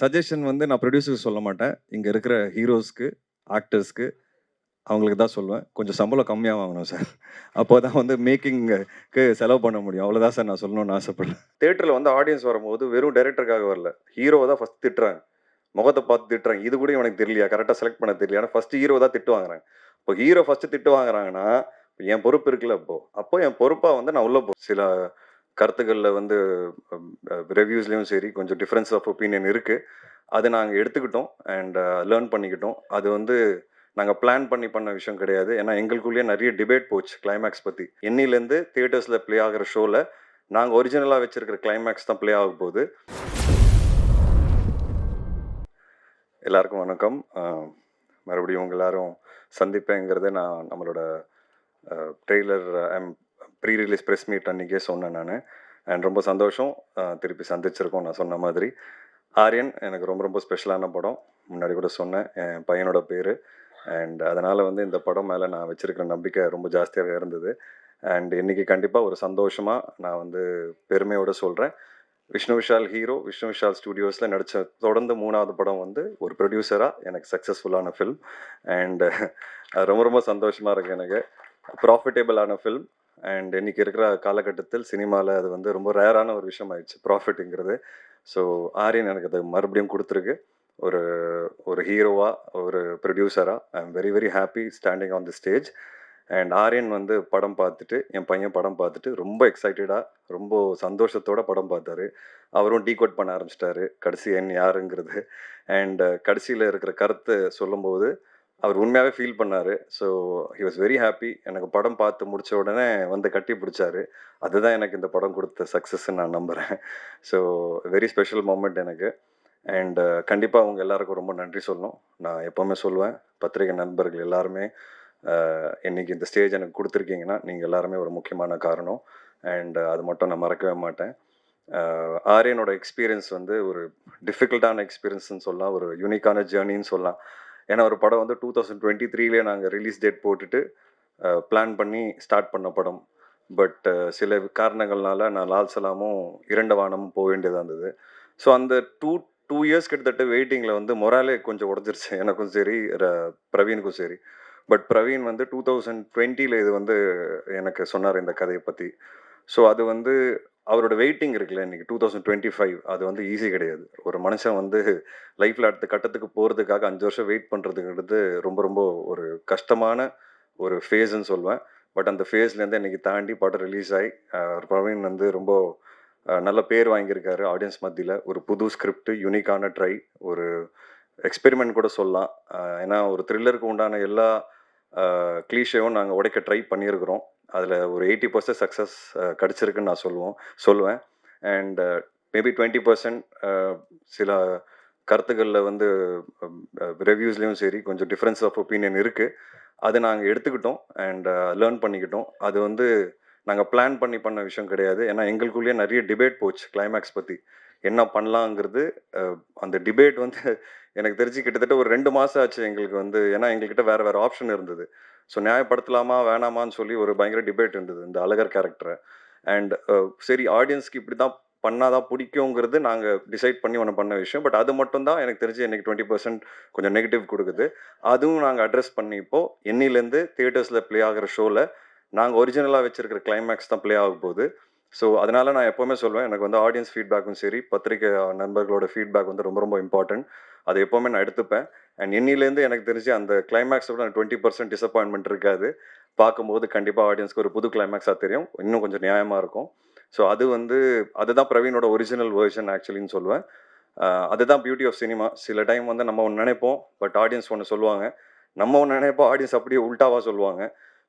Suggestion வந்து நான் ப்ரொடியூசருக்கு சொல்ல மாட்டேன். இங்கே இருக்கிற ஹீரோஸ்க்கு, ஆக்டர்ஸ்க்கு அவங்களுக்கு தான் சொல்லுவேன். கொஞ்சம் சம்பளம் கம்மியாக வாங்கணும் சார். அப்போ தான் வந்து மேக்கிங்க்கு செலவு பண்ண முடியும். அவ்வளோதான் சார் நான் சொல்லணும்னு ஆசைப்படுறேன். தேட்டரில் வந்து ஆடியன்ஸ் வரும்போது வெறும் டைரக்டருக்காக வரல. ஹீரோவை தான் ஃபஸ்ட் திட்டுறாங்க. முகத்தை பார்த்து திட்டுறாங்க. இது கூட எனக்கு தெரியலையா? கரெக்டாக செலக்ட் பண்ண தெரியல ஆனால் ஃபஸ்ட்டு ஹீரோ தான் திட்டு வாங்குறாங்க. இப்போ ஹீரோ ஃபஸ்ட்டு திட்டு வாங்குறாங்கன்னா, என் பொறுப்பு இருக்குல்ல இப்போது அப்போ என் பொறுப்பாக வந்து நான் உள்ளே போ சில கருத்துக்களில் வந்து ரிவ்யூஸ்லேயும் சரி, கொஞ்சம் டிஃப்ரென்ஸ் ஆஃப் ஒப்பீனியன் இருக்குது அதை நாங்கள் எடுத்துக்கிட்டோம் அண்ட் லேர்ன் பண்ணிக்கிட்டோம். அது வந்து நாங்கள் பிளான் பண்ணி பண்ண விஷயம் கிடையாது. ஏன்னா எங்களுக்குள்ளேயே நிறைய டிபேட் போச்சு கிளைமேக்ஸ் பற்றி என்னிலேருந்து தியேட்டர்ஸில் ப்ளே ஆகுற ஷோவில் நாங்கள் ஒரிஜினலாக வச்சுருக்கிற கிளைமேக்ஸ் தான் ப்ளே ஆக போகுது. எல்லாருக்கும் வணக்கம். மறுபடியும் உங்கள் எல்லாரும் சந்திப்பேங்கிறது நான் நம்மளோட trailer I'm pre release press meet அன்றைக்கே சொன்னேன் நான் அண்ட் ரொம்ப சந்தோஷம். திருப்பி சந்திச்சிருக்கோம் நான் சொன்ன மாதிரி. ஆரியன் எனக்கு ரொம்ப ரொம்ப ஸ்பெஷலான படம். முன்னாடி கூட சொன்னேன். என் பையனோட பேர் அண்ட் அதனால் வந்து இந்த படம் மேலே நான் வச்சுருக்கிற நம்பிக்கை ரொம்ப ஜாஸ்தியாகவே இருந்தது. அண்ட் இன்றைக்கி கண்டிப்பாக ஒரு சந்தோஷமாக நான் வந்து பெருமையோடு சொல்கிறேன் விஷ்ணு விஷால் ஹீரோ, விஷ்ணு விஷால் ஸ்டுடியோஸில் நடித்த தொடர்ந்து மூணாவது படம் வந்து ஒரு ப்ரொடியூசராக எனக்கு சக்ஸஸ்ஃபுல்லான ஃபில்ம். அண்ட் ரொம்ப ரொம்ப சந்தோஷமாக இருக்குது எனக்கு. ப்ராஃபிட்டபிளான ஃபில்ம். அண்ட் இன்னைக்கு இருக்கிற காலகட்டத்தில் சினிமாவில் அது வந்து ரொம்ப ரேரான ஒரு விஷயம் ஆயிடுச்சு. ப்ராஃபிட்டுங்கிறது ஸோ ஆரியன் எனக்கு அது மறுபடியும் கொடுத்துருக்கு ஒரு ஒரு ஹீரோவாக ஒரு ப்ரொடியூசராக I am very very happy standing on the stage. And Aryan வந்து படம் பார்த்துட்டு, என் பையன் படம் பார்த்துட்டு ரொம்ப எக்ஸைட்டடாக ரொம்ப சந்தோஷத்தோட படம் பார்த்தாரு. அவரும் டீகோட் பண்ண ஆரம்பிச்சிட்டாரு கடைசி என் யாருங்கிறது. அண்ட் கடைசியில் இருக்கிற கருத்தை சொல்லும்போது, அவர் உண்மையாகவே ஃபீல் பண்ணார் so he was very happy எனக்கு படம் பார்த்து முடித்த உடனே வந்து கட்டி பிடிச்சாரு. அதுதான் எனக்கு இந்த படம் கொடுத்த சக்ஸஸ்ன்னு நான் நம்புகிறேன் ஸோ வெரி ஸ்பெஷல் மூமெண்ட் எனக்கு. அண்ட் uh, கண்டிப்பாக அவங்க எல்லாருக்கும் ரொம்ப நன்றி சொல்லணும். நான் எப்போவுமே சொல்லுவேன். பத்திரிகை நண்பர்கள் எல்லாருமே uh, இன்றைக்கி இந்த ஸ்டேஜ் எனக்கு கொடுத்துருக்கீங்கன்னா நீங்கள் எல்லாருமே ஒரு முக்கியமான காரணம். அண்ட் uh, அது மட்டும் நான் மறக்கவே மாட்டேன். ஆரியனோட எக்ஸ்பீரியன்ஸ் வந்து ஒரு டிஃபிகல்ட்டான எக்ஸ்பீரியன்ஸ்னு சொல்லலாம். ஒரு யூனிக்கான ஜேர்னின்னு சொல்லலாம். ஏன்னா ஒரு படம் வந்து டூ தௌசண்ட் டுவெண்ட்டி த்ரீலே நாங்கள் ரிலீஸ் டேட் போட்டுட்டு பிளான் பண்ணி ஸ்டார்ட் பண்ண படம். பட் சில காரணங்கள்னால நான் லால் சலாமும், இரண்டு வானமும் போக வேண்டியதாக இருந்தது. ஸோ அந்த 2 2 இயர்ஸ் கிட்டத்தட்ட வெயிட்டிங்கில் வந்து மொராலே கொஞ்சம் உடஞ்சிருச்சு எனக்கும் சரி, ர பிரவீனுக்கும் சரி. பட் பிரவீன் வந்து 2020ல இது வந்து எனக்கு சொன்னார் இந்த கதையை பற்றி ஸோ அது வந்து அவரோட வெயிட்டிங் இருக்குல்ல இன்னைக்கு 2025 அது வந்து ஈஸி கிடையாது. ஒரு மனுஷன் வந்து லைஃப்பில் அடுத்த கட்டத்துக்கு போகிறதுக்காக அஞ்சு வருஷம் வெயிட் பண்ணுறதுங்கிறது ரொம்ப ரொம்ப ஒரு கஷ்டமான ஒரு ஃபேஸ்ன்னு சொல்லுவேன். பட் அந்த ஃபேஸ்லேருந்து இன்னைக்கு தாண்டி படம் ரிலீஸ் ஆகி பிரவீன் வந்து ரொம்ப நல்ல பேர் வாங்கியிருக்காரு ஆடியன்ஸ் மத்தியில் ஒரு புது ஸ்கிரிப்ட், யூனிக்கான ட்ரை, ஒரு எக்ஸ்பெரிமெண்ட் கூட சொல்லலாம். ஏன்னா ஒரு த்ரில்லருக்கு உண்டான எல்லா கிளீஷையும் நாங்கள் உடைக்க ட்ரை பண்ணியிருக்கிறோம். அதில் ஒரு எயிட்டி பர்சன்ட் சக்ஸஸ் கிடச்சிருக்குன்னு நான் சொல்லுவோம் சொல்லுவேன். அண்ட் மேபி டுவெண்ட்டி பர்சன்ட் சில கருத்துக்களில் வந்து ரிவ்யூஸ்லேயும் சரி, கொஞ்சம் டிஃப்ரென்ஸ் ஆஃப் ஒப்பீனியன் இருக்குது அதை நாங்கள் எடுத்துக்கிட்டோம் அண்ட் லேர்ன் பண்ணிக்கிட்டோம். அது வந்து நாங்கள் பிளான் பண்ணி பண்ண விஷயம் கிடையாது. ஏன்னா எங்களுக்குள்ளேயே நிறைய டிபேட் போச்சு கிளைமேக்ஸ் பற்றி என்ன பண்ணலாங்கிறது அந்த டிபேட் வந்து எனக்கு தெரிஞ்சு கிட்டத்தட்ட ஒரு ரெண்டு மாதம் ஆச்சு எங்களுக்கு வந்து. ஏன்னா எங்கள்கிட்ட வேறு வேறு ஆப்ஷன் இருந்தது. ஸோ நியாயப்படுத்தலாமா, வேணாமான்னு சொல்லி ஒரு பயங்கர டிபேட் இருந்தது. இந்த அழகர் கேரக்டரை அண்ட் சரி ஆடியன்ஸ்க்கு இப்படி தான் பண்ணால் தான் பிடிக்குங்கிறது நாங்கள் டிசைட் பண்ணி ஒன்று பண்ண விஷயம். பட் அது மட்டும் தான் எனக்கு தெரிஞ்சு எனக்கு 20% கொஞ்சம் நெகட்டிவ் கொடுக்குது அதுவும் நாங்கள் அட்ரஸ் பண்ணி இப்போது என்னையிலேருந்து தியேட்டர்ஸில் ப்ளே ஆகிற ஷோவில் நாங்கள் ஒரிஜினலாக வச்சுருக்கிற கிளைமேக்ஸ் தான் ப்ளே ஆகும் போது ஸோ அதனால நான் எப்போவுமே சொல்லுவேன். எனக்கு வந்து ஆடியன்ஸ் ஃபீட்பேக்கும் சரி, பத்திரிகை நண்பர்களோட ஃபீட்பேக் வந்து ரொம்ப ரொம்ப இம்பார்ட்டன்ட். அதை எப்போவுமே நான் எடுத்துப்பேன். அண்ட் இன்னிலேருந்து எனக்கு தெரிஞ்சு அந்த கிளைமேக்ஸோட நான் டுவெண்ட்டி பர்சன்ட் டிசப்பாயின்மெண்ட் இருக்காது. பார்க்கும்போது கண்டிப்பாக ஆடியன்ஸ்க்கு ஒரு புது கிளைமேக்ஸாக தெரியும். இன்னும் கொஞ்சம் நியாயமாக இருக்கும். ஸோ அது வந்து அதுதான் பிரவீனோட ஒரிஜினல் வேர்ஷன் ஆக்சுவலின்னு சொல்லுவேன். அதுதான் பியூட்டி ஆஃப் சினிமா. சில டைம் வந்து நம்ம ஒன்று நினைப்போம். பட் ஆடியன்ஸ் ஒன்று சொல்லுவாங்க. நம்ம ஒன்று நினைப்போம். ஆடியன்ஸ் அப்படியே உல்ட்டாவாக சொல்லுவாங்க.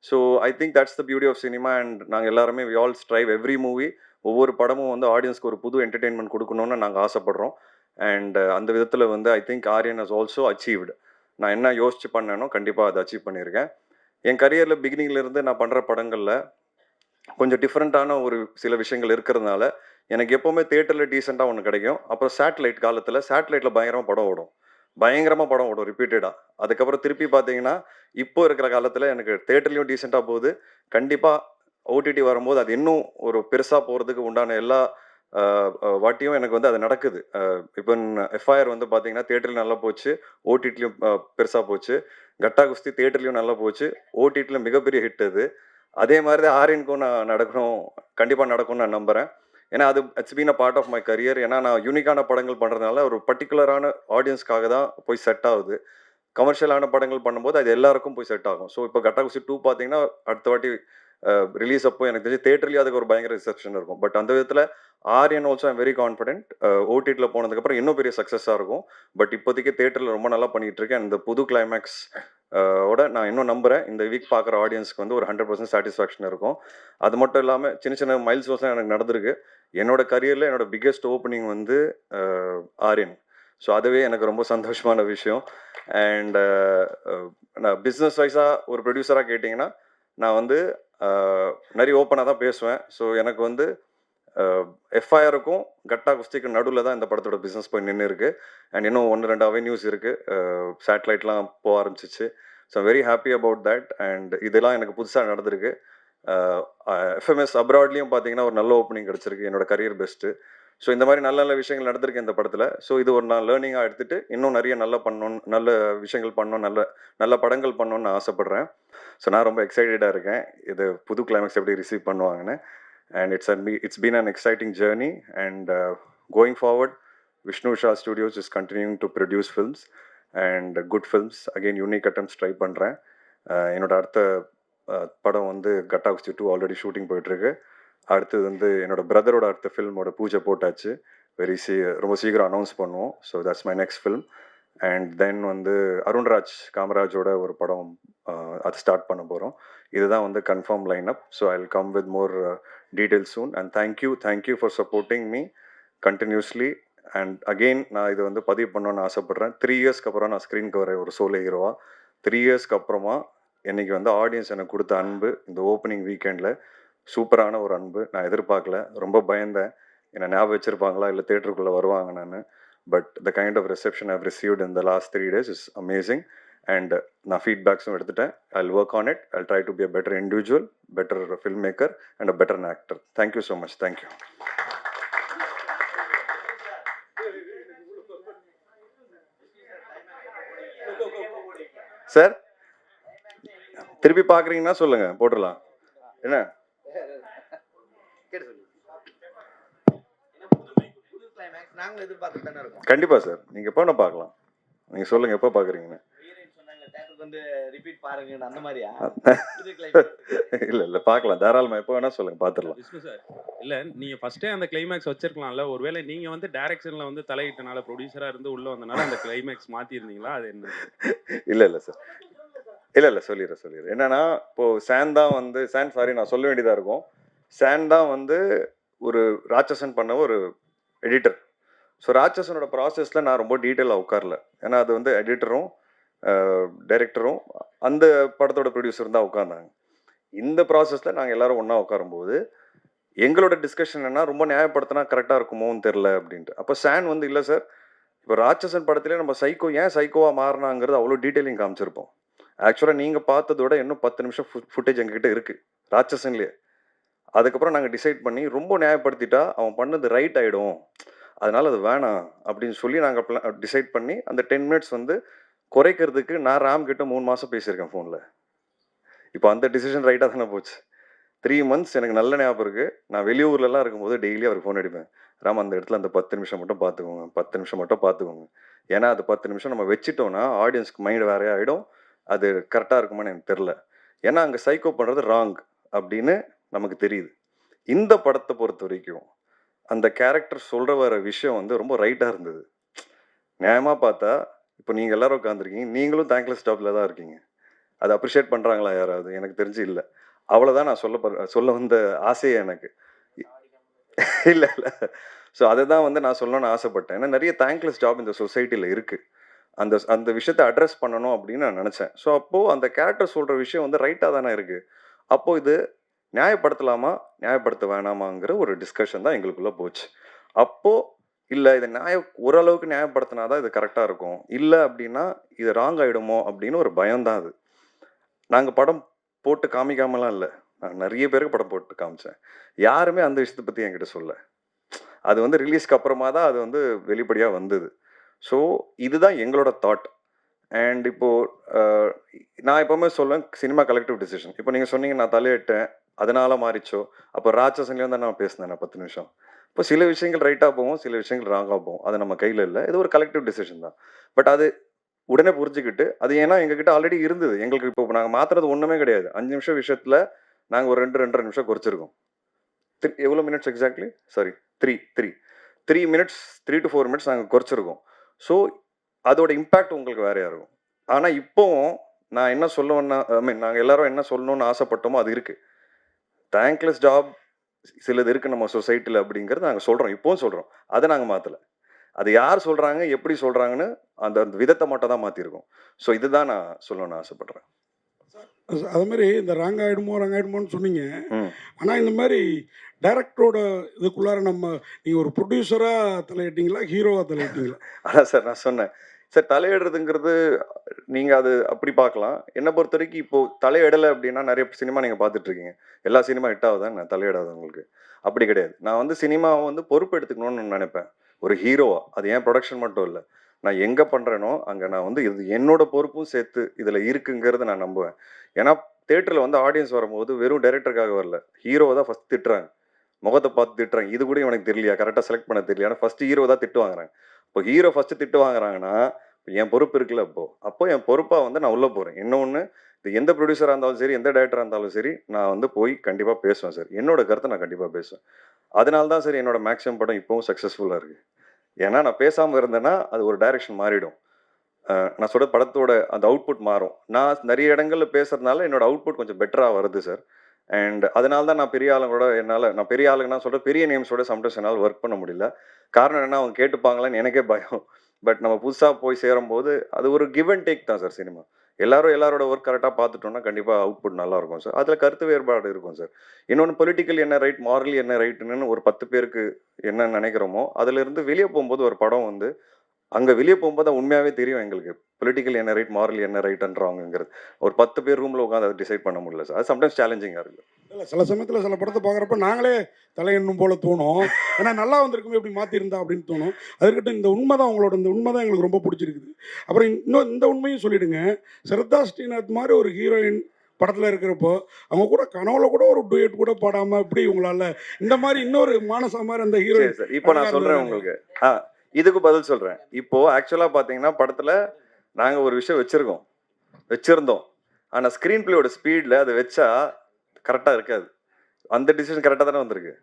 So I think that's the beauty of cinema and நாங்கள் எல்லாருமே we all strive every movie ஒவ்வொரு படமும் வந்து ஆடியன்ஸ்க்கு ஒரு புது என்டர்டெயின்மென்ட் கொடுக்கணும்னு நாங்கள் ஆசைப்படுறோம். அண்ட் uh, அந்த விதத்தில் வந்து I think Aryan has also achieved நான் என்ன யோசிச்சு பண்ணேனோ கண்டிப்பாக அதை அச்சீவ் பண்ணியிருக்கேன். என் கரியரில் பிகினிங்லேருந்து நான் பண்ணுற படங்களில் கொஞ்சம் டிஃப்ரெண்ட்டான ஒரு சில விஷயங்கள் இருக்கிறதுனால, எனக்கு எப்போவுமே தேட்டரில் டீசெண்டாக ஒன்று கிடைக்கும். அப்புறம் சேட்டலைட் காலத்தில் சேட்டலைட்டில் பயங்கரமாக படம் ஓடும். பயங்கரமாக படம் ஓடும் ரிப்பீட்டடாக அதுக்கப்புறம் திருப்பி பார்த்தீங்கன்னா, இப்போ இருக்கிற காலத்தில் எனக்கு தேட்டர்லேயும் டீசெண்டாக போகுது. கண்டிப்பாக ஓடிடி வரும்போது அது இன்னும் ஒரு பெருசாக போகிறதுக்கு உண்டான எல்லா வாட்டியும் எனக்கு வந்து அது நடக்குது. இப்போ எஃப்ஐஆர் வந்து பார்த்தீங்கன்னா தேட்டரில் நல்லா போச்சு. ஓடிடிலையும் பெருசாக போச்சு. கட்டா குஸ்தி தேட்டர்லையும் நல்லா போச்சு. ஓடிடியில் மிகப்பெரிய ஹிட் அது. அதே மாதிரி தான் ஆரியனுக்கும் நான் நடக்கணும் கண்டிப்பாக நடக்கும்னு நான் நம்புகிறேன் ஏன்னா அது it's been a part of my career ஏன்னா நான் யூனிக்கான படங்கள் பண்ணுறதுனால ஒரு பர்டிகுலரான ஆடியன்ஸ்க்காக தான் போய் செட் ஆகுது. கமர்ஷியலான படங்கள் பண்ணும்போது அது எல்லாருக்கும் போய் செட் ஆகும். ஸோ இப்போ கட்டாகுசி டூ பார்த்தீங்கன்னா அடுத்த வாட்டி ரிலீஸ் அப்போ எனக்கு தெரிஞ்சு தேட்டர்லேயும் அதுக்கு ஒரு பயங்கர ரிசப்ஷன் இருக்கும். பட் அந்த விதத்தில் Aryan also I'm very confident ஓடிடியில் போனதுக்கப்புறம் இன்னும் பெரிய சக்ஸஸாக இருக்கும். பட் இப்போதைக்கு தேட்டரில் ரொம்ப நல்லா பண்ணிட்டு இருக்கேன் இந்த புது கிளைமேக்ஸ் ஓட நான் இன்னும் நம்புகிறேன் இந்த வீக் பார்க்குற ஆடியன்ஸ்க்கு வந்து ஒரு ஹண்ட்ரட் பர்சன்ட் சாட்டிஸ்ஃபேக்ஷன் இருக்கும். அது மட்டும் இல்லாமல் சின்ன சின்ன மைல் ஸ்டோன்ஸ்லாம் எனக்கு நடந்திருக்கு. என்னோட கரியரில் என்னோட பிக்கெஸ்ட் ஓப்பனிங் வந்து ஆரியன் ஸோ அதுவே எனக்கு ரொம்ப சந்தோஷமான விஷயம். அண்ட் நான் பிஸ்னஸ் வைஸாக ஒரு ப்ரொடியூசராக கேட்டிங்கன்னா நான் வந்து நிறைய ஓப்பனாக தான் பேசுவேன். ஸோ எனக்கு வந்து எஃப்ஐஆருக்கும் கட்டா குஸ்திக்கு நடுவில் தான் இந்த படத்தோட பிஸ்னஸ் போய் நின்று இருக்கு அண்ட் இன்னும் ஒன்று ரெண்டு நியூஸ் இருக்குது சேட்டலைட்லாம் போக ஆரம்பிச்சிச்சு. So very happy about that and இதெல்லாம் எனக்கு புதுசாக நடந்திருக்கு. எஃப்எம்எஸ் அப்ராட்லேயும் பார்த்தீங்கன்னா ஒரு நல்ல ஓப்பனிங் கிடச்சிருக்கு. என்னோட கரியர் பெஸ்ட்டு ஸோ இந்த மாதிரி நல்ல நல்ல விஷயங்கள் நடந்திருக்கு இந்த படத்தில். ஸோ இது ஒரு நான் லேர்னிங்காக எடுத்துகிட்டு இன்னும் நிறைய நல்லா பண்ணணும் நல்ல விஷயங்கள் பண்ணணும் நல்ல நல்ல படங்கள் பண்ணணும்னு ஆசைப்பட்றேன். ஸோ நான் ரொம்ப எக்ஸைட்டடாக இருக்கேன். இது புது கிளைமேக்ஸ் எப்படி ரிசீவ் பண்ணுவாங்கன்னு. And it's and it's been an exciting journey and going forward Vishnu Shah studios is continuing to produce films and good films again unique attempts try பண்ணுறேன் என்னோட அடுத்த uh, படம் வந்து கட்டா குஸ்தி டூ ஆல்ரெடி ஷூட்டிங் போயிட்டுருக்கு அடுத்தது வந்து என்னோட பிரதரோட அடுத்த ஃபில்மோட பூஜை போட்டாச்சு. வெரி சீ ரொம்ப சீக்கிரம் அனௌன்ஸ் பண்ணுவோம். So that's my next film and then வந்து அருண்ராஜ் காமராஜோட ஒரு படம் அது ஸ்டார்ட் பண்ண போகிறோம் இதுதான் வந்து confirm line up so I will come with more details soon and thank you thank you for supporting me continuously and again நான் இது வந்து பதிவு பண்ணணும்னு ஆசைப்பட்றேன். த்ரீ இயர்ஸ்க்கு அப்புறம் நான் ஸ்க்ரீனுக்கு வரேன் ஒரு சோலோ ஹீரோவாக த்ரீ இயர்ஸ்க்கு அப்புறமா இன்னைக்கு வந்து ஆடியன்ஸ் எனக்கு கொடுத்த அன்பு இந்த ஓப்பனிங் வீக்கெண்டில் சூப்பரான ஒரு அன்பு. நான் எதிர்பார்க்கல. ரொம்ப பயந்தேன். என்னை ஞாபகம் வச்சிருப்பாங்களா? இல்லை தேட்டருக்குள்ளே வருவாங்க நான் but the kind of reception I've received the last three days is amazing and நான் ஃபீட்பேக்ஸும் எடுத்துட்டேன். I work on it I try to be a better individual better film maker and a better actor thank you so much thank you sir திருப்பி பார்க்குறீங்கன்னா சொல்லுங்கள் போட்டுடலாம். என்ன? நாங்களும் எதிர்பார்த்துட்டு தானே இருக்கோம். கண்டிப்பா சார். நீங்க எப்போ பார்க்கலாம். நீங்க சொல்லுங்க எப்போ பார்க்குறீங்கன்னு. வந்து ரிப்பீட் பாருங்கன்னு அந்த மாதிரியா. இல்ல இல்ல பார்க்கலாம். தாராளமா எப்போ வேணா சொல்லுங்க பார்த்துடலாம். விஷ்ணு சார் இல்ல நீங்க ஃபர்ஸ்டே அந்த கிளைமேக்ஸ் வச்சிருக்கலாம்ல. ஒருவேளை நீங்க வந்து டைரக்ஷன்ல வந்து தலையிட்டனால ப்ரொடியூசரா இருந்து உள்ள வந்தனால அந்த கிளைமேக்ஸ் மாத்தி இருந்தீங்களா அது என்ன? இல்ல இல்ல சார். இல்ல இல்ல சொல்லிடுறேன் சொல்லிடுறேன். என்னன்னா இப்போ சான் தான் வந்து சான் சாரி நான் சொல்ல வேண்டியதா இருக்கும். சான் தான் வந்து ஒரு ராட்சசன் பண்ண ஒரு எடிட்டர் ஸோ ராட்சசனோட ப்ராசஸில் நான் ரொம்ப டீட்டெயிலாக உட்காரல. ஏன்னா அது வந்து எடிட்டரும் டைரக்டரும் அந்த படத்தோட ப்ரொடியூசர் தான் உட்காந்தாங்க இந்த ப்ராசஸில் நாங்கள் எல்லோரும் ஒன்றா உட்காரும்போது எங்களோட டிஸ்கஷன் என்ன ரொம்ப நியாயப்படுத்தினா கரெக்டாக இருக்குமோன்னு தெரில அப்படின்ட்டு. அப்போ சான் வந்து இல்லை சார் இப்போ ராட்சசன் படத்திலே நம்ம சைக்கோ ஏன் சைக்கோவாக மாறினாங்கிறது அவ்வளோ டீட்டெயிலிங் காமிச்சிருப்போம். ஆக்சுவலாக நீங்கள் பார்த்ததோட இன்னும் பத்து நிமிஷம் ஃபுட்டேஜ் எங்ககிட்ட இருக்குது ராட்சசன்லேயே. அதுக்கப்புறம் நாங்கள் டிசைட் பண்ணி ரொம்ப நியாயப்படுத்திட்டா அவன் பண்ணது ரைட் ஆகிடும் அதனால் அது வேணாம் அப்படின்னு சொல்லி நாங்கள் டிசைட் பண்ணி அந்த டென் மினிட்ஸ் வந்து குறைக்கிறதுக்கு நான் ராம் கிட்ட மூணு மாதம் பேசியிருக்கேன் ஃபோனில் இப்போ அந்த டிசிஷன் ரைட்டாக தானே போச்சு. த்ரீ மந்த்ஸ் எனக்கு நல்ல ஞாபகம் இருக்குது நான் வெளியூர்லலாம் இருக்கும்போது டெய்லி அவருக்கு ஃபோன் அடிப்பேன். ராம் அந்த இடத்துல அந்த பத்து நிமிஷம் மட்டும் பார்த்துக்கோங்க பத்து நிமிஷம் மட்டும் பார்த்துக்கோங்க ஏன்னா அது பத்து நிமிஷம் நம்ம வச்சுட்டோன்னா ஆடியன்ஸ்க்கு மைண்டு வேறே ஆகிடும் அது கரெக்டாக இருக்குமான்னு எனக்கு தெரில ஏன்னா அங்கே சைக்கோ பண்ணுறது ராங் அப்படின்னு நமக்கு தெரியுது. இந்த படத்தை பொறுத்த வரைக்கும் அந்த கேரக்டர் சொல்கிற வர விஷயம் வந்து ரொம்ப ரைட்டாக இருந்தது. நியாயமாக பார்த்தா இப்போ நீங்கள் எல்லோரும் உட்காந்துருக்கீங்க நீங்களும் தேங்க்லெஸ் ஸ்டாப்பில் தான் இருக்கீங்க. அதை அப்ரிஷியேட் பண்ணுறாங்களா யாராவது? எனக்கு தெரிஞ்சு இல்லை. அவ்வளோதான் நான் சொல்ல சொல்ல வந்த ஆசையே எனக்கு. இல்லை இல்லை. ஸோ அதை தான் வந்து நான் சொல்லணும்னு ஆசைப்பட்டேன். ஏன்னா நிறைய தேங்க்லெஸ் ஜாப் இந்த சொசைட்டியில் இருக்குது அந்த அந்த விஷயத்தை அட்ரஸ் பண்ணணும் அப்படின்னு நான் நினச்சேன். ஸோ அப்போது அந்த கேரக்டர் சொல்கிற விஷயம் வந்து ரைட்டாக தானே இருக்குது அப்போது இது நியாயப்படுத்தலாமா நியாயப்படுத்த வேணாமாங்கிற ஒரு டிஸ்கஷன் தான் எங்களுக்குள்ளே போச்சு. அப்போது இல்லை இதை நியாய ஓரளவுக்கு நியாயப்படுத்தினா தான் இது கரெக்டாக இருக்கும். இல்லை அப்படின்னா இது ராங் ஆகிடுமோ அப்படின்னு ஒரு பயம்தான் அது. நாங்கள் படம் போட்டு காமிக்காமலாம் இல்லை. நான் நிறைய பேருக்கு படம் போட்டு காமிச்சேன். யாருமே அந்த விஷயத்தை பற்றி என்கிட்ட சொல்ல அது வந்து ரிலீஸ்க்கு அப்புறமா தான் அது வந்து வெளிப்படையாக வந்தது. ஸோ இதுதான் எங்களோட தாட் அண்ட் இப்போது நான் எப்போவுமே சொல்லுவேன் சினிமா கலெக்டிவ் டிசிஷன் இப்போ நீங்கள் சொன்னீங்க நான் தலையிட்டேன். அதனால மாறிச்சோ? அப்போ ராட்சசன்லேயும் தான் நான் பேசினேன் பத்து நிமிஷம். இப்போ சில விஷயங்கள் ரைட்டாக போகும் சில விஷயங்கள் ராங்காக போவோம் அது நம்ம கையில் இல்லை. இது ஒரு கலெக்டிவ் டிசிஷன் தான். பட் அது உடனே புரிஞ்சுக்கிட்டு அது ஏன்னா எங்ககிட்ட ஆல்ரெடி இருந்தது. எங்களுக்கு இப்போ நாங்கள் மாத்துறது ஒன்றுமே கிடையாது. அஞ்சு நிமிஷம் விஷயத்தில் நாங்கள் ஒரு ரெண்டு ரெண்டரை நிமிஷம் குறைச்சிருக்கோம். த்ரீ எவ்வளோ minutes exactly sorry three three three minutes three to four minutes நாங்கள் குறைச்சிருக்கோம். ஸோ அதோட இம்பேக்ட் உங்களுக்கு வேறையாக இருக்கும்? ஆனால் இப்போவும் நான் என்ன சொல்லுவேன்னா ஐ மீன் நாங்கள் எல்லாரும் என்ன சொல்லணும்னு ஆசைப்பட்டோமோ அது இருக்குது தேங்க்லெஸ் ஜாப் சிலது இருக்குது நம்ம சொசைட்டியில் அப்படிங்கிறது நாங்கள் சொல்கிறோம் இப்போவும் சொல்கிறோம் அதை நாங்கள் மாற்றலை அது யார் சொல்கிறாங்க எப்படி சொல்கிறாங்கன்னு அந்த அந்த விதத்தை மட்டும் தான் மாற்றிருக்கோம் ஸோ இதுதான் நான் சொல்லணும்னு ஆசைப்பட்றேன். அது- மாதிரி இந்த ராங் ஆயிடுமோ ராங் ஆயிடுமோன்னு சொன்னீங்க. ஆனால் இந்த மாதிரி டைரக்டரோட இதுக்குள்ளார நம்ம நீங்கள் ஒரு ப்ரொடியூசராக தலையிட்டீங்களா ஹீரோவாக தலையிட்டீங்களா? அதான் சார் நான் சொன்னேன். சார் தலையிடுறதுங்கிறது நீங்கள் அது அப்படி பார்க்கலாம். என்னை பொறுத்த வரைக்கும் இப்போது தலையிடலை அப்படின்னா நிறைய சினிமா நீங்கள் பார்த்துட்ருக்கீங்க. எல்லா சினிமா ஹிட் ஆகுதான் நான் தலையிடாது உங்களுக்கு? அப்படி கிடையாது. நான் வந்து சினிமாவை வந்து பொறுப்பு எடுத்துக்கணும்னு நினைப்பேன். ஒரு ஹீரோவா அது ஏன் ப்ரொடக்ஷன் மட்டும் இல்லை. நான் எங்கே பண்ணுறேனோ அங்கே நான் வந்து இது என்னோட பொறுப்பும் சேர்த்து இதில் இருக்குங்கிறத நான் நம்புவேன். ஏன்னா தேட்டரில் வந்து ஆடியன்ஸ் வரும்போது வெறும் டைரக்டருக்காக வரல. ஹீரோவை தான் ஃபஸ்ட் திட்டுறாங்க. முகத்தை பார்த்து திட்டுறாங்க. இது கூட எனக்கு தெரியலையா? கரெக்டாக செலக்ட் பண்ண தெரியல ஆனால் ஃபஸ்ட்டு ஹீரோ தான் திட்டு வாங்குறாங்க. இப்போ ஹீரோ ஃபஸ்ட்டு திட்டு வாங்குறாங்கன்னா என் பொறுப்பு இருக்குல்ல அப்போ அப்போ என் பொறுப்பாக வந்து நான் உள்ளே போகிறேன் இன்னொன்று இது எந்த ப்ரொடியூசராக இருந்தாலும் சரி எந்த டேரக்டராக இருந்தாலும் சரி நான் வந்து போய் கண்டிப்பாக பேசுவேன் சார் என்னோட கருத்தை நான் கண்டிப்பாக பேசுவேன். அதனால தான் சார் என்னோட மேக்ஸிமம் படம் இப்போவும் சக்ஸஸ்ஃபுல்லாக இருக்குது ஏன்னா நான் பேசாமல் இருந்தேன்னா அது ஒரு டைரக்ஷன் மாறிடும். நான் சொல்கிற படத்தோட அந்த அவுட்புட் மாறும். நான் நிறைய இடங்களில் பேசுறதுனால என்னோட அவுட்புட் கொஞ்சம் பெட்டராக வருது சார் அண்ட் அதனால தான் நான் பெரிய ஆளுங்களோட என்னால் நான் பெரிய ஆளுங்கன்னா சொல்கிறேன் பெரிய நேம்ஸோட சம்டைம்ஸ் என்னால் ஒர்க் பண்ண முடியல. காரணம் என்ன அவங்க கேட்டுப்பாங்களான்னு எனக்கே பயம். பட் நம்ம புதுசாக போய் சேரும்போது அது ஒரு கிவ் அண்ட் டேக் தான் சார் சினிமா எல்லாரும் எல்லாரோட ஒர்க் கரெக்டாக பார்த்துட்டோம்னா கண்டிப்பாக அவுட்புட் நல்லா இருக்கும் சார் அதில் கருத்து வேறுபாடு இருக்கும் சார் இன்னொன்று பொலிட்டிக்கல் என்ன ரைட் மாரலி என்ன ரைட்டுன்னு ஒரு பத்து பேருக்கு என்ன நினைக்கிறோமோ அதுலேருந்து வெளியே போகும்போது ஒரு படம் வந்து அங்கே வெளியே போகும்போது தான் உண்மையாகவே தெரியும் எங்களுக்கு. பொலிட்டிக்கல் என்ன ரைட் மாரல் என்ன ரைட்ன்றவங்கிறது ஒரு பத்து பேர் ரூமில் உட்காந்து அதை டிசைட் பண்ண முடியல சார். அது சம்டைம்ஸ் சேலஞ்சிங்காக இருக்குது இல்லை சில சமயத்தில் சில படத்தை பார்க்குறப்ப நாங்களே தலையெண்ணும் போல தோணும். ஏன்னா நல்லா வந்திருக்குமே இப்படி மாற்றிருந்தா அப்படின்னு தோணும். அதுக்கிட்ட இந்த உண்மை தான் உங்களோட இந்த உண்மை தான் எங்களுக்கு ரொம்ப பிடிச்சிருக்குது. அப்புறம் இன்னும் இந்த உண்மையும் சொல்லிடுங்க. ஸ்ரத்தா ஸ்ரீநாத் மாதிரி ஒரு ஹீரோயின் படத்தில் இருக்கிறப்போ அவங்க கூட கனவுல கூட ஒரு டுயட் கூட பாடாமல் இப்படி உங்களால் இந்த மாதிரி இன்னொரு மானசா மாதிரி அந்த ஹீரோயின் சார். இப்போ நான் சொல்கிறேன். உங்களுக்கு. இதுக்கு பதில் சொல்கிறேன் இப்போது ஆக்சுவலாக பார்த்தீங்கன்னா படத்தில் நாங்கள் ஒரு விஷயம் வச்சுருக்கோம். வச்சுருந்தோம். ஆனால் ஸ்க்ரீன் பிளேயோட ஸ்பீடில் அதை வச்சா கரெக்டாக இருக்காது. அந்த டிசிஷன் கரெக்டாக தானே வந்திருக்கு.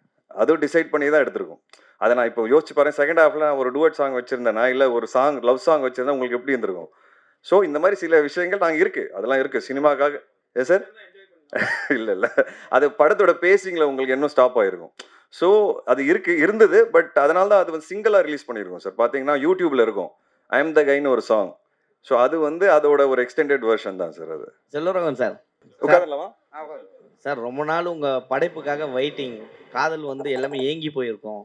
அதுவும் டிசைட் பண்ணி தான் எடுத்திருக்கோம். அதை நான் இப்போ யோசிச்சு பாருங்க. செகண்ட் ஹாஃபில் நான் ஒரு டுவெட் சாங் வச்சுருந்தேன்னா இல்லை ஒரு சாங் லவ் சாங் வச்சுருந்தா உங்களுக்கு எப்படி இருந்திருக்கும்? ஸோ இந்த மாதிரி சில விஷயங்கள் நாங்கள் இருக்குது அதெல்லாம் இருக்குது சினிமாக்காக. ஏ சார் இல்லை இல்லை. அது படத்தோட பேசிங்கில் உங்களுக்கு இன்னும் ஸ்டாப் ஆகிருக்கும் ஸோ அது இருக்கு இருந்தது பட் அதனால தான் அது வந்து சிங்கிளாக ரிலீஸ் பண்ணியிருக்கோம் சார் பார்த்தீங்கன்னா யூடியூப்ல இருக்கும். ஐ எம் த கைன்னு ஒரு சாங் ஸோ அது வந்து அதோட ஒரு எக்ஸ்டெண்டட் வெர்ஷன் தான் சார் அது. செல்வரகன் சார் உட்காந்துலாமா சார் ரொம்ப நாள் உங்க படைப்புக்காக வெயிட்டிங் காதல் வந்து எல்லாமே ஏங்கி போயிருக்கோம்.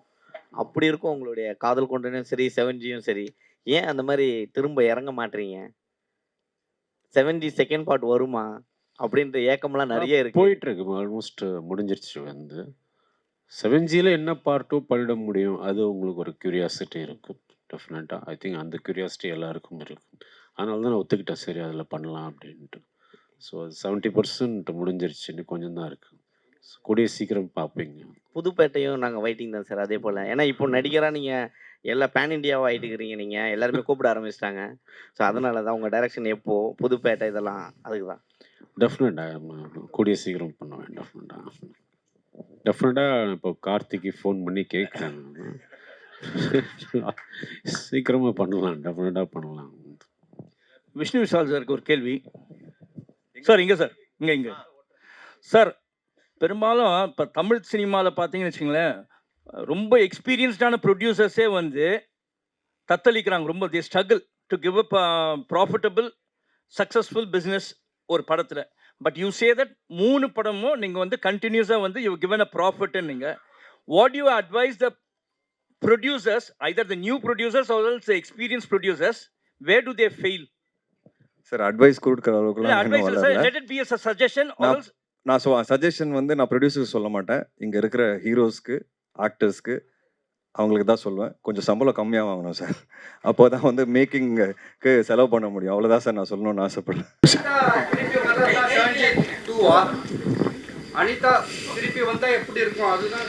அப்படி இருக்கும் உங்களுடைய காதல் கொண்டனும் சரி செவன் ஜியும் சரி. ஏன் அந்த மாதிரி திரும்ப இறங்க மாட்டீங்க? செவன் ஜி செகண்ட் பார்ட் வருமா? அப்படின்ற ஏக்கம்லாம் நிறைய இருக்கு. போயிட்டு இருக்கு ஆல்மோஸ்ட் முடிஞ்சிருச்சு வந்து. செவன் ஜியில் என்ன பார்ட்டும் பண்ணிட முடியும்? அது உங்களுக்கு ஒரு கியூரியாசிட்டி இருக்கும் டெஃபினட்டாக ஐ திங்க் அந்த கியூரியாசிட்டி எல்லாருக்கும் இருக்கும் அதனால தான் நான் ஒத்துக்கிட்டேன். சரி அதில் பண்ணலாம் அப்படின்ட்டு. ஸோ அது செவன்ட்டி பர்சன்ட் முடிஞ்சிருச்சு. இன்னும் கொஞ்சம் தான் இருக்குது கூடிய சீக்கிரம் பார்ப்பீங்க புதுப்பேட்டையும் நாங்க வெயிட்டிங் தான் சார் அதே போல. ஏன்னா இப்போ நடிகரா நீங்க எல்லா பேன் இண்டியாவா ஆயிட்டுக்கிறீங்க நீங்க. எல்லாருமே கூப்பிட ஆரம்பிச்சிட்டாங்க. ஸோ அதனால தான் உங்க டைரக்ஷன் எப்போ? புதுப்பேட்டை இதெல்லாம். அதுக்கு தான் டெஃபினட்டாக கூடிய சீக்கிரம் பண்ணுவேன். டெஃபினட்டாக டெஃபினட்டாக இப்போ கார்த்திக்கு ஃபோன் பண்ணி கேட்குறேன் சீக்கிரமாக பண்ணலாம் டெஃபினட்டாக பண்ணலாம். விஷ்ணு விஷால் சாருக்கு ஒரு கேள்வி. சார் இங்கே சார். இங்கே இங்கே. சார் பெரும்பாலும் இப்போ தமிழ் சினிமாவில் பார்த்தீங்கன்னு வச்சுங்களேன் ரொம்ப எக்ஸ்பீரியன்ஸ்டான ப்ரொடியூசர்ஸே வந்து தத்தளிக்கிறாங்க. ரொம்ப the struggle to give up profitable successful business ஒரு படத்தில். பட் யூ சே தட் மூணு படமும் நீங்கள் வந்து கண்டினியூஸாக வந்து யூ கிவன் அ ப்ராஃபிட்னு நீங்கள் what you advise the producers either the new producers or experienced producers where do they fail sir advise கொடுக்குற suggestion or நான் சஜஷன் வந்து நான் ப்ரொடியூசருக்கு சொல்ல மாட்டேன். இங்கே இருக்கிற ஹீரோஸ்க்கு ஆக்டர்ஸ்க்கு அவங்களுக்கு தான் சொல்லுவேன். கொஞ்சம் சம்பளம் கம்மியாக வாங்கணும் சார் அப்போ தான் வந்து மேக்கிங்க்கு செலவு பண்ண முடியும். அவ்வளோதான் சார் நான் சொல்லணும்னு ஆசைப்பட்றேன். அனிதா திருப்பி வந்தா எப்படி இருக்கும்? அதுதான்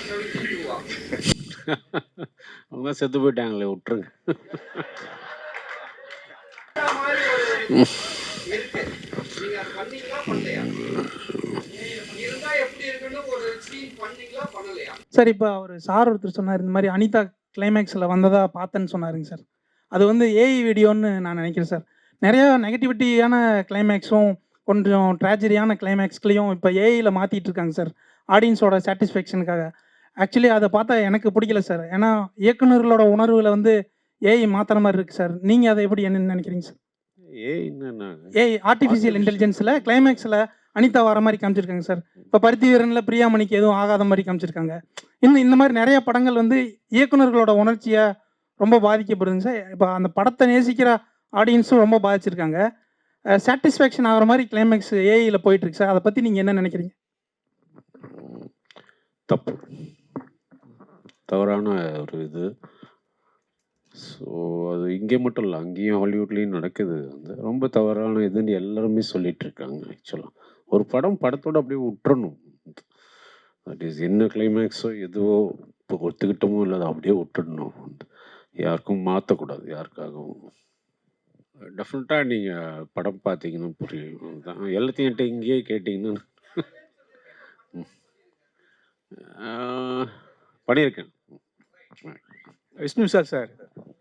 அவங்க செத்து போயிட்டாங்களே விட்டுருங்க. இருக்கு. சார் இப்போ அவர் சார் ஒருத்தர் சொன்னார் இந்த மாதிரி அனிதா கிளைமேக்ஸில் வந்ததா பார்த்தேன்னு சொன்னாருங்க சார். அது வந்து ஏஐ வீடியோன்னு நான் நினைக்கிறேன் சார். நிறையா நெகட்டிவிட்டியான கிளைமேக்ஸும் கொஞ்சம் ட்ராஜடியான கிளைமேக்ஸ்களையும் இப்போ ஏஐயில் மாற்றிட்டு இருக்காங்க சார் ஆடியன்ஸோட சாட்டிஸ்ஃபேக்ஷனுக்காக ஆக்சுவலி அதை பார்த்தா எனக்கு பிடிக்கல சார். ஏன்னா இயக்குனர்களோட உணர்வுகளை வந்து ஏஐ மாற்றுற மாதிரி இருக்குது சார். நீங்கள் அதை எப்படி என்னன்னு நினைக்கிறீங்க சார்? ஏஐ ஆர்டிஃபிஷியல் இன்டெலிஜென்ஸில் கிளைமேக்ஸில் அனிதா வர மாதிரி காமிச்சிருக்காங்க சார். இப்போ பருத்தி வீரனில் பிரியாமணிக்கு எதுவும் ஆகாத மாதிரி காமிச்சிருக்காங்க. இன்னும் இந்த மாதிரி நிறைய படங்கள் வந்து இயக்குனர்களோட உணர்ச்சியை ரொம்ப பாதிக்கப்படுதுங்க சார். இப்போ அந்த படத்தை நேசிக்கிற ஆடியன்ஸும் ரொம்ப பாதிச்சிருக்காங்க. சாட்டிஸ்ஃபேக்ஷன் ஆகிற மாதிரி கிளைமேக்ஸ் ஏஐயில் போயிட்டுருக்கு சார். அதை பற்றி நீங்கள் என்ன நினைக்கிறீங்க? தப்பு. தவறான ஒரு இது. ஸோ அது இங்கே மட்டும் இல்லை அங்கேயும் ஹாலிவுட்லேயும் நடக்குது. வந்து ரொம்ப தவறான இதுன்னு எல்லாருமே சொல்லிகிட்ருக்காங்க ஆக்சுவலாக ஒரு படம் படத்தோட அப்படியே விட்டுறணும் அட் இஸ் என்ன கிளைமேக்ஸோ எதுவோ இப்போ ஒத்துக்கிட்டமோ இல்லை அதை அப்படியே விட்டுடணும் யாருக்கும் மாற்றக்கூடாது யாருக்காகவும். டெஃபினட்டாக நீங்கள் படம் பார்த்தீங்கன்னா புரியும். தான் எல்லாத்தையும் என்கிட்ட இங்கேயே கேட்டிங்கன்னா ம். பண்ணியிருக்கேன். விஷ்ணு சார் சார்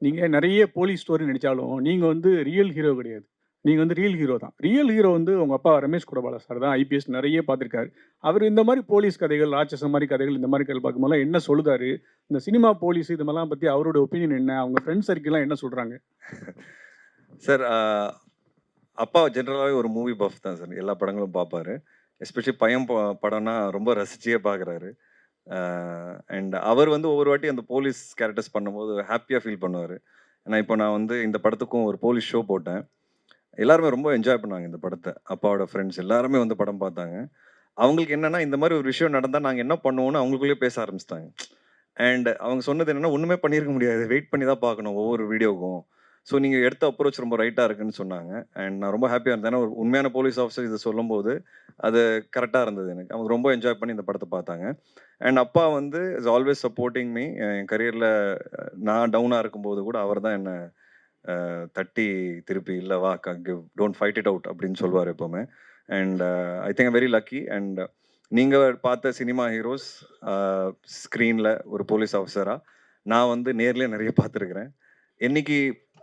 நீங்கள் நிறைய போலீஸ் ஸ்டோரி நடித்தாலும் நீங்கள் வந்து ரியல் ஹீரோ கிடையாது. நீங்கள் வந்து ரியல் ஹீரோ தான். ரியல் ஹீரோ வந்து உங்கள் அப்பா ரமேஷ் குடபால சார் தான் ஐபிஎஸ் நிறைய பார்த்துருக்காரு. அவர் இந்த மாதிரி போலீஸ் கதைகள் ராட்சச மாதிரி கதைகள் இந்த மாதிரி கதை பார்க்கும்போதெல்லாம் என்ன சொல்லுதாரு? இந்த சினிமா போலீஸ் இது மாதிரிலாம் பற்றி அவரோட ஒப்பீனியன் என்ன? அவங்க ஃப்ரெண்ட்ஸ் சர்க்கிள்லாம் என்ன சொல்கிறாங்க சார் அப்பா ஜென்ரலாகவே ஒரு மூவி பஃப் தான் சார் எல்லா படங்களும் பார்ப்பாரு. எஸ்பெஷலி பையன் படம்னா ரொம்ப ரசிச்சியே பார்க்குறாரு. அண்ட் அவர் வந்து ஒவ்வொரு வாட்டி அந்த போலீஸ் கேரக்டர்ஸ் பண்ணும்போது ஹாப்பியாக ஃபீல் பண்ணுவார். ஏன்னா இப்போ நான் வந்து இந்த படத்துக்கும் ஒரு போலீஸ் ஷோ போட்டேன். எல்லாருமே ரொம்ப என்ஜாய் பண்ணாங்க இந்த படத்தை. அப்பாவோட ஃப்ரெண்ட்ஸ் எல்லாருமே வந்து படம் பார்த்தாங்க. அவங்களுக்கு என்னன்னா இந்த மாதிரி ஒரு விஷயம் நடந்தால் நாங்கள் என்ன பண்ணுவோம்னு அவங்களுக்குள்ளேயே பேச ஆரம்பிச்சிட்டாங்க. அண்ட் அவங்க சொன்னது என்னன்னா ஒன்றுமே பண்ணியிருக்க முடியாது. வெயிட் பண்ணி தான் பார்க்கணும் ஒவ்வொரு வீடியோக்கும். ஸோ நீங்கள் எடுத்த அப்ரோச் ரொம்ப ரைட்டாக இருக்குன்னு சொன்னாங்க. அண்ட் நான் ரொம்ப ஹாப்பியாக இருந்தேன். ஒரு உண்மையான போலீஸ் ஆஃபீஸர் இதை சொல்லும்போது அது கரெக்டாக இருந்தது எனக்கு. அவங்க ரொம்ப என்ஜாய் பண்ணி இந்த படத்தை பார்த்தாங்க. அண்ட் அப்பா வந்து இஸ் ஆல்வேஸ் சப்போர்ட்டிங் மீ என் கரியரில் நான் டவுனாக இருக்கும்போது கூட அவர் தான் என்னை தட்டி திருப்பி இல்லை வா give don't fight it out அப்படின்னு சொல்லுவார் எப்போவுமே. And I think very lucky. And நீங்கள் பார்த்த சினிமா ஹீரோஸ் ஸ்க்ரீனில் ஒரு போலீஸ் ஆஃபீஸராக நான் வந்து நேர்லேயே நிறைய பார்த்துருக்குறேன். என்னைக்கு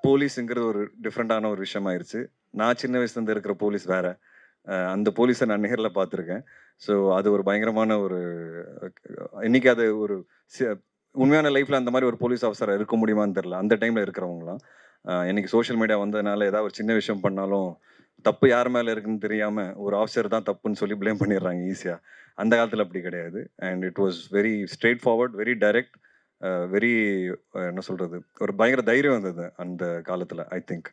போலீஸுங்கிறது ஒரு டிஃப்ரெண்ட்டான ஒரு விஷயமாயிருச்சு. நான் சின்ன வயசுலேருந்து இருக்கிற போலீஸ் வேறு. அந்த போலீஸை நான் நேரில் பார்த்துருக்கேன். ஸோ அது ஒரு பயங்கரமான ஒரு இன்றைக்கி அது ஒரு உண்மையான லைஃப்பில் அந்த மாதிரி ஒரு போலீஸ் ஆஃபீஸராக இருக்க முடியுமான்னு தெரில அந்த டைமில் இருக்கிறவங்களாம் இன்னைக்கு சோஷியல் மீடியா வந்ததுனால ஏதாவது ஒரு சின்ன விஷயம் பண்ணாலும் தப்பு யார் மேலே இருக்குன்னு தெரியாமல் ஒரு ஆஃபீஸர் தான் தப்புன்னு சொல்லி ப்ளேம் பண்ணிடுறாங்க ஈஸியாக அந்த காலத்தில் அப்படி கிடையாது. And it was very straight forward very direct very என்ன சொல்கிறது ஒரு பயங்கர தைரியம் வந்தது அந்த காலத்தில் ஐ திங்க்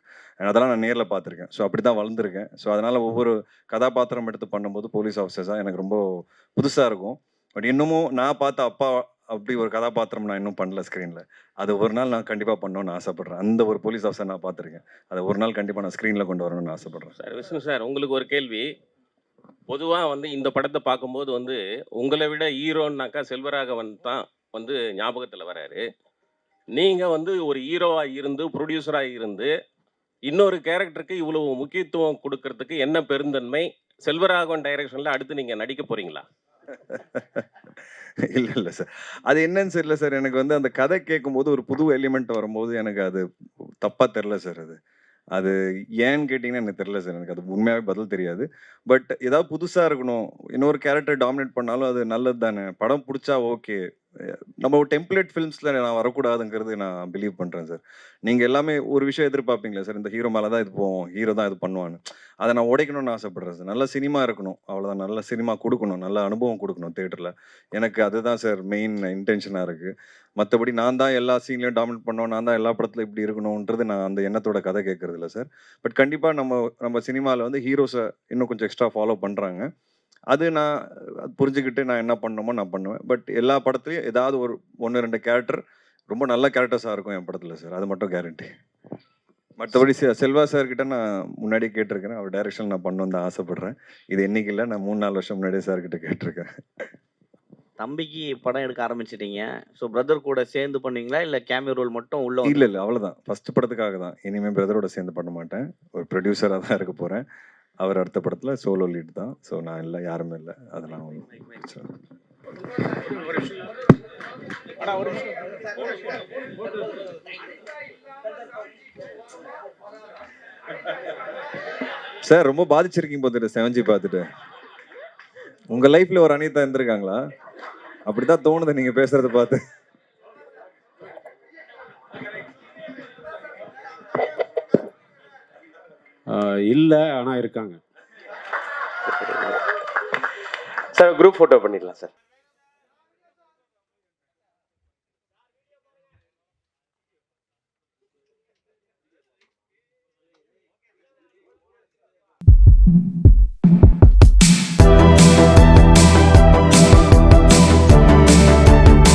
அதெல்லாம் நான் நேரில் பார்த்துருக்கேன். ஸோ அப்படி தான் வளர்ந்துருக்கேன். ஸோ அதனால் ஒவ்வொரு கதாபாத்திரம் எடுத்து பண்ணும்போது போலீஸ் ஆஃபீஸர்ஸாக எனக்கு ரொம்ப புதுசாக இருக்கும். பட் இன்னமும் நான் பார்த்த அப்பா அப்படி ஒரு கதாபாத்திரம் நான் இன்னும் பண்ணல ஸ்க்ரீனில் அது ஒரு நாள் நான் கண்டிப்பாக பண்ணணும்னு ஆசைப்பட்றேன். அந்த ஒரு போலீஸ் ஆஃபீஸர் நான் பார்த்துருக்கேன். அதை ஒரு நாள் கண்டிப்பாக நான் ஸ்க்ரீனில் கொண்டு வரணும்னு ஆசைப்பட்றேன். சார் விஷ்ணு சார் உங்களுக்கு ஒரு கேள்வி. பொதுவாக வந்து இந்த படத்தை பார்க்கும்போது வந்து உங்களை விட ஹீரோன்னாக்கா செல்வராகவன் தான் வந்து ஞாபகத்தில் வராரு. நீங்கள் வந்து ஒரு ஹீரோவாக இருந்து ப்ரொடியூசராக இருந்து இன்னொரு கேரக்டருக்கு இவ்வளவு முக்கியத்துவம் கொடுக்கறதுக்கு என்ன பெருந்தன்மை? செல்வராகவன் டைரக்ஷனில் அடுத்து நீங்கள் நடிக்க போகிறீங்களா இல்லை இல்லை சார் அது என்னன்னு தெரியல சார் எனக்கு வந்து அந்த கதை கேட்கும்போது ஒரு புது எலிமெண்ட் வரும்போது எனக்கு அது தப்பாக தெரில சார் அது அது ஏன்னு கேட்டிங்கன்னா எனக்கு தெரில சார் எனக்கு அது உண்மையாகவே பதில் தெரியாது. பட் ஏதாவது புதுசாக இருக்கணும். இன்னொரு கேரக்டர் டாமினேட் பண்ணாலும் அது நல்லது தானே படம் பிடிச்சா ஓகே நம்ம டெம்ப்ளேட் ஃபிலிம்ஸில் நான் வரக்கூடாதுங்கிறது நான் பிலீவ் பண்ணுறேன் சார் நீங்கள் எல்லாமே ஒரு விஷயம் எதிர்பார்ப்பீங்களா சார் இந்த ஹீரோ மேலே தான் இது போவோம் ஹீரோ தான் இது பண்ணுவான்னு. அதை நான் உடைக்கணும்னு ஆசைப்படுறேன் சார் நல்ல சினிமா இருக்கணும் அவ்வளோதான் நல்ல சினிமா கொடுக்கணும் நல்ல அனுபவம் கொடுக்கணும் தேட்டரில் எனக்கு அதுதான் சார் மெயின் இன்டென்ஷனாக இருக்குது மற்றபடி நான் தான் எல்லா சீன்லையும் டாமினேட் பண்ணோம் நான் தான் எல்லா படத்தில் இப்படி இருக்கணுன்றது நான் அந்த எண்ணத்தோட கதை கேட்கறது இல்லை சார் பட் கண்டிப்பாக நம்ம நம்ம சினிமாவில் வந்து ஹீரோஸை இன்னும் கொஞ்சம் எக்ஸ்ட்ரா ஃபாலோ பண்ணுறாங்க அது நான் புரிஞ்சுக்கிட்டு நான் என்ன பண்ணணுமோ நான் பண்ணுவேன். பட் எல்லா படத்துலையும் ஏதாவது ஒரு ஒன்று ரெண்டு கேரக்டர் ரொம்ப நல்ல கேரக்டர்ஸாக இருக்கும் என் படத்தில் சார் அது மட்டும் கேரண்டி மற்றபடி செல்வா சார் கிட்ட நான் முன்னாடியே கேட்டிருக்கிறேன். அவர் டைரக்ஷன் நான் பண்ணணும்னு தான் ஆசைப்படுறேன். இது என்னைக்கு இல்லை நான் மூணு நாலு வருஷம் முன்னாடியே சார் கிட்ட கேட்டிருக்கேன். தம்பிக்கு படம் எடுக்க ஆரம்பிச்சிட்டீங்க. ஸோ பிரதர் கூட சேர்ந்து பண்ணுவீங்களா இல்லை கேமியோ ரோல் மட்டும் உள்ள இல்லை இல்லை அவ்வளோதான் ஃபர்ஸ்ட் படத்துக்காக தான். இனிமேல் பிரதரோட சேர்ந்து பண்ண மாட்டேன். ஒரு ப்ரொடியூசராக தான் இருக்க போகிறேன் அவர் அடுத்த படத்தில் சோலோ லீட் தான். ஸோ நான் இல்லை யாருமே இல்லை. அதெல்லாம். சார் ரொம்ப பாதிச்சிருக்கீங்க பார்த்துட்டு செவன்ஜி பார்த்துட்டு. உங்க லைஃப்ல ஒரு அனிதா இருந்திருக்காங்களா? அப்படிதான் தோணுது நீங்க பேசுறத பார்த்து. இல்லை ஆனால் இருக்காங்க. சார் குரூப் ஃபோட்டோ பண்ணிடலாம் சார்.